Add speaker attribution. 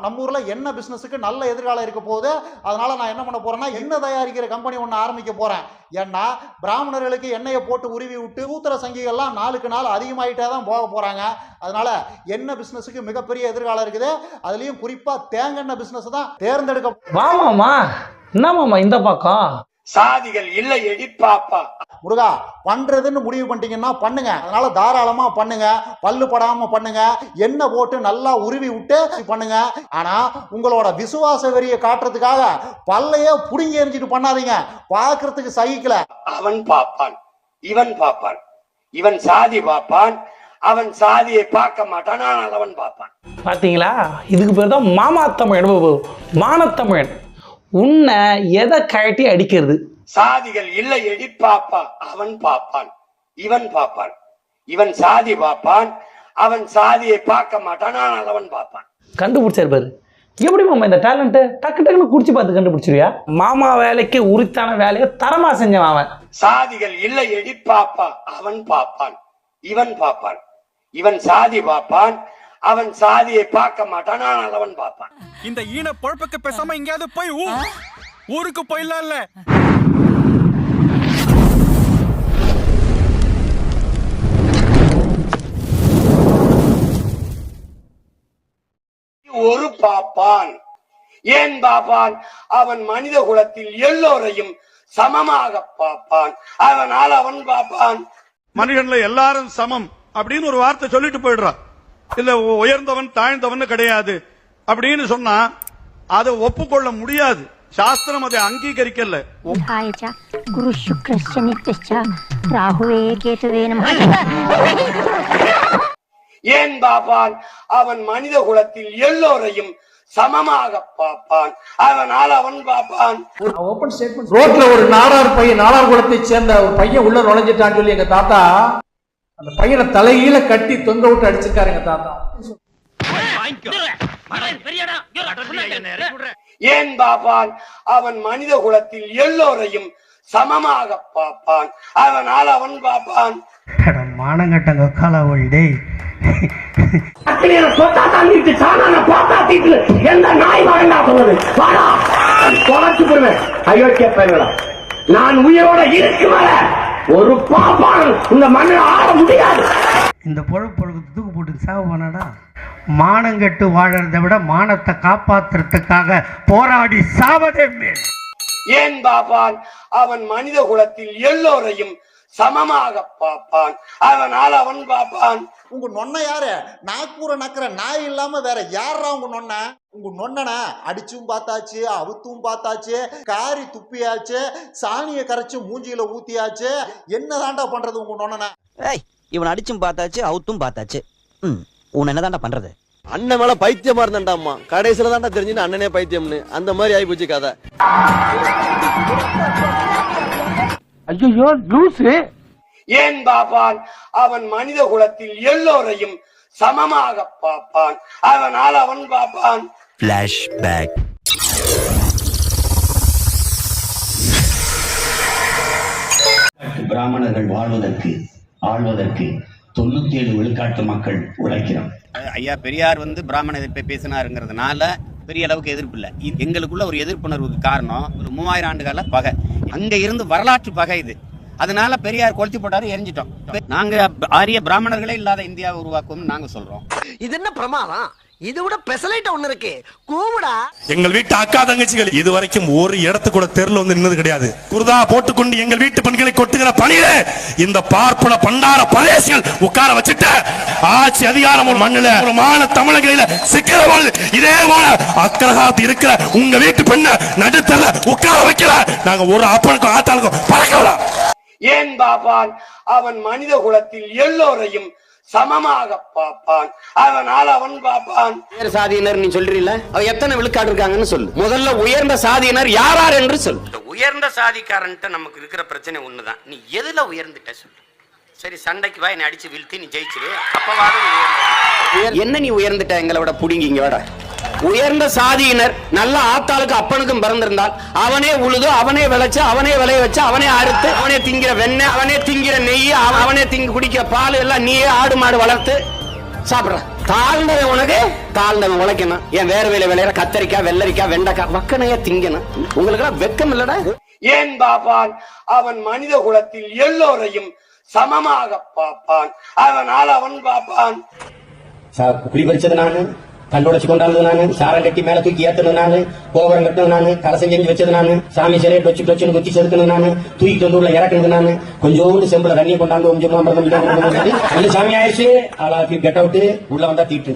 Speaker 1: நம்ம ஊர்ல என்ன பிசினஸுக்கு நல்ல எதிர்காலம் இருக்க போகுது? அதனால நான் என்ன பண்ண போறேன்னா எண்ணெய் தயாரிக்கிற கம்பெனி ஒன்று ஆரம்பிக்க போறேன். ஏன்னா பிராமணர்களுக்கு எண்ணெயை போட்டு உருவி விட்டு ஊத்திர சங்கிகள்லாம் நாளுக்கு நாள் அதிகமாயிட்டே தான் போக போறாங்க. அதனால எண்ணெய் பிசினஸுக்கு மிகப்பெரிய எதிர்காலம் இருக்குது? அதுலயும் குறிப்பா தேங்கெண்ணெய் பிசினஸ் தான் தேர்ந்தெடுக்க
Speaker 2: வாமாமா மாமா. என்ன இந்த பக்கம்?
Speaker 3: சாதிகள் இல்லை எடி பாப்பா.
Speaker 1: முருகா பண்றதுன்னு முடிவு பண்ணிட்டீங்கன்னா பண்ணுங்க. அதனால தாராளமா பண்ணுங்க. பல்லு படாம பண்ணுங்க. எண்ணெய் போட்டு நல்லா உருவி விட்டு பண்ணுங்க. ஆனா உங்களோட விசுவாச வெறியை காட்டுறதுக்காக பல்லையே புடுங்கி எரிஞ்சிட்டு பண்ணாதீங்க. பார்க்கறதுக்கு சகிக்கல.
Speaker 3: அவன் பாப்பான். இவன் பாப்பான். இவன் சாதி பாப்பான். அவன் சாதியை பார்க்க மாட்டான். ஆனால் அவன் பாப்பான்.
Speaker 2: பாத்தீங்களா? இதுக்கு பேர் தான் மாமா தமிழ் மானத்தமிழன் உன்னை எதை கழட்டி அடிக்கிறது?
Speaker 3: சாதிகள் இல்லை எடி பாப்பா அவன் பாப்பான். இவன் பாப்பான். இவன் சாதி பாப்பான். அவன் சாதியை பார்க்க மாட்டான் ஆனால் அவன் பாப்பான்.
Speaker 2: கண்டுபிடிச்சாரு பாரு. எப்படி மாமா இந்த டேலண்ட்டு டக்கு டக்குன்னு குடிச்சு பார்த்து கண்டுபிடிச்சிருவியா? மாமா வேலைக்கு உரித்தான வேலையை தரமா செஞ்சவன் அவன்.
Speaker 3: சாதிகள் இல்லை எடி பாப்பா அவன் பாப்பான். இவன் பாப்பான். இவன் சாதி பாப்பான் அவன் சாதியை பார்க்க மாட்டான் ஆனால் அவன் பாப்பான்
Speaker 4: இந்த ஈன பொழப்புக்கு பேசாம எங்கேயாவது போய் ஊருக்கு போயிடலாம்ல
Speaker 3: ஒரு பாப்பான். ஏன் பாப்பான்? அவன் மனித குலத்தில் எல்லோரையும் சமமாக பார்ப்பான். அதனால் அவன் பாப்பான்.
Speaker 5: மனிதன்ல எல்லாரும் சமம் அப்படின்னு ஒரு வார்த்தை சொல்லிட்டு போயிடுறான். இல்ல உயர்ந்தவன் தாழ்ந்தவன் கிடையாது. அப்படின்னு சொன்னா அதை ஒப்புக்கொள்ள முடியாது. சாஸ்திரம் அதை அங்கீகரிக்கல.
Speaker 6: குரு
Speaker 3: ஏன் பாப்பான் அவன் மனித குலத்தில் எல்லோரையும் சமமாக பார்ப்பான். அதனால் அவன் பார்ப்பான் ஓபன் ஸ்டேட்மெண்ட்
Speaker 7: ரோட்ல ஒரு நாடார் பையன் நாடார் குலத்தை சேர்ந்த ஒரு பையன் உள்ள நுழைஞ்சிட்டான்னு சொல்லி எங்க தாத்தா அந்த பையனை தலைகீழ கட்டி தொங்க விட்டு அடிச்சிருக்காரு எங்க தாத்தா.
Speaker 3: ஏன் பாப்பான்? அவன் மனித குலத்தில் எல்லோரையும் சமமாக பார்ப்பான். அதனால் அவன் பாப்பான்.
Speaker 8: மானங்கட்டங்க காலாவழி டேய்.
Speaker 3: எந்த நாய் வரண்டா சொன்னது வாடா. தொலைச்சு போடுவேன். அயோக்கிய பயன்களா நான் உயிரோட இருக்கு வர ஒரு பாப்பான் இந்த மண்ணில் ஆட முடியாது.
Speaker 8: இந்த பொழப்பு பொழுது தூக்கு போட்டு சாவு பண்ணாடா? மானங்கட்டு வாழறதை விட மானத்தை காப்பாத்துறதுக்காக போராடி சாவதே மேல்.
Speaker 3: ஏன் பாப்பான் அவன் மனித குலத்தில் எல்லோரையும் சமமாக பார்ப்பான். அதனால் அவன் பாப்பான்
Speaker 1: உங்க நொன்ன யாரு? நாக்கூர நக்கிற நாய் இல்லாம வேற யாரா உங்க நொன்ன உங்க நொன்னனை அடிச்சும் பார்த்தாச்சு அவுத்தும் பார்த்தாச்சு காரி துப்பியாச்சு சாணியை கரைச்சு மூஞ்சியில ஊத்தியாச்சு. என்னதான்டா பண்றது உங்க நொன்னனை
Speaker 9: ஏய் இவன் அடிச்சும் பார்த்தாச்சு அவுத்தும் பார்த்தாச்சு. ம் உன்னை என்னதான்டா பண்றது?
Speaker 10: அண்ணன் மேல பைத்தியமா இருந்தாண்டாமா கடைசியில தான்டா தெரிஞ்சுன்னு அண்ணனே பைத்தியம்னு. அந்த மாதிரி ஆகி போச்சு கதை.
Speaker 2: ஐயோ லூசு.
Speaker 3: ஏன் பாப்பான்? அவன் மனித குலத்தில் எல்லோரையும் சமமாக பார்ப்பான். அதனால் அவன் பாப்பான்.
Speaker 9: பேக்
Speaker 11: பிராமணர்கள் வாழ்வதற்கு ஆள்வதற்கு தொண்ணூத்தி ஏழு விழுக்காட்டு மக்கள் உழைக்கிறோம்.
Speaker 4: ஐயா பெரியார் வந்து பிராமண எதிர்ப்பை பேசினாருங்கிறதுனால பெரிய அளவுக்கு எதிர்ப்பு இல்லை. இது எங்களுக்குள்ள ஒரு எதிர்ப்புணர்வுக்கு காரணம் ஒரு மூவாயிரம் ஆண்டு கால பகை. அங்க இருந்து வரலாற்று பகை இது. அதனால பெரியார் கொளுத்தி போட்டாரு எரிஞ்சிட்டோம். நாங்க ஆரிய பிராமணர்களே இல்லாத இந்தியாவை உருவாக்குவோம் நாங்க சொல்றோம்.
Speaker 9: இது என்ன பிரமாதம்? இது விட பெசலைட்ட ஒண்ணு இருக்கு. கூவுடா.
Speaker 5: எங்கள் வீட்டு அக்கா தங்கச்சிகள் இதுவரைக்கும் ஒரு இடத்து கூட தெருல வந்து நின்னது கிடையாது. குருதா போட்டுக்கொண்டு எங்கள் வீட்டு பெண்களை கொட்டுகிற பணியில இந்த பார்ப்பன பண்டார பரேசிகள் உட்கார வச்சுட்ட ஆட்சி அதிகாரம் ஒரு மண்ணுல ஒரு மான தமிழகையில சிக்கிற போது இதே போல அக்கரகாத்து இருக்கிற உங்க வீட்டு பெண்ண நடுத்தல உட்கார வைக்கல. நாங்க ஒரு அப்பனுக்கும் ஆத்தாளுக்கும் பழக்கல
Speaker 3: ஏன் பாப்பான் அவன் மனித குலத்தில் எல்லோரையும் சமமாக பார்ப்பான். அதனால் அவன் பாப்பான்
Speaker 4: உயர் சாதியினர் நீ சொல்றீல்ல? அவ எத்தனை விழுக்காடு இருக்காங்கன்னு சொல்லு. முதல்ல உயர்ந்த சாதியினர் யாரார் என்று சொல் இந்த உயர்ந்த சாதிக்காரன்ட்ட நமக்கு இருக்கிற பிரச்சனை ஒண்ணுதான். நீ எதுல உயர்ந்துட்ட சொல்லு. சரி சண்டைக்கு வா என்னை அடிச்சு வீழ்த்தி நீ ஜெயிச்சிரு. உயர்ந்த. என்ன நீ உயர்ந்துட்ட? எங்களை விட புடிங்கி இங்க வாடா. உயர்ந்த சாதியினர் நல்ல ஆத்தாளுக்கு அப்பனுக்கும் பிறந்திருந்தால் அவனே உழுது அவனே விளைச்சு அவனே விளைய வச்சு அவனே அறுத்து அவனே திங்கிற வெண்ணெய் அவனே திங்கிற நெய் அவ- அவனே திங்க குடிக்கிற பால் எல்லாம் நீயே ஆடு மாடு வளர்த்து சாப்பிடுற.
Speaker 12: தாழ்ந்தவன் உனக்கு தாழ்ந்தவன் உழைக்கணும். என் வேற வேலை விளையிற? கத்தரிக்காய் வெள்ளரிக்காய் வெண்டைக்காய் வக்கனையா திங்கணும். உங்களுக்கு எல்லாம் வெக்கம் இல்லடா
Speaker 3: ஏன் பாப்பான்? அவன் மனித குலத்தில் எல்லோரையும் சமமாக பார்ப்பான். அதனால் அவன் பார்ப்பான்
Speaker 4: குடி பறிச்சது நானு? கண்டுடைச்சு கொண்டாடுறது நானு சாரம் கட்டி மேல தூக்கி ஏத்தணும் நானு கோபுரம் கட்டணும் நானு கலசம் செஞ்சு வச்சது நானு சாமி சிலையை டொச்சு டொச்சுன்னு குத்தி செதுக்கினது நானு தூக்கிட்டு வந்து உள்ள இறக்குனது நானு கொஞ்சோண்டு செம்புல தண்ணியை கொண்டாந்து கொஞ்சம் அமிர்தம் சாமி ஆயிடுச்சு. ஆளா கெட் அவுட் உள்ள வந்தா தீட்டு.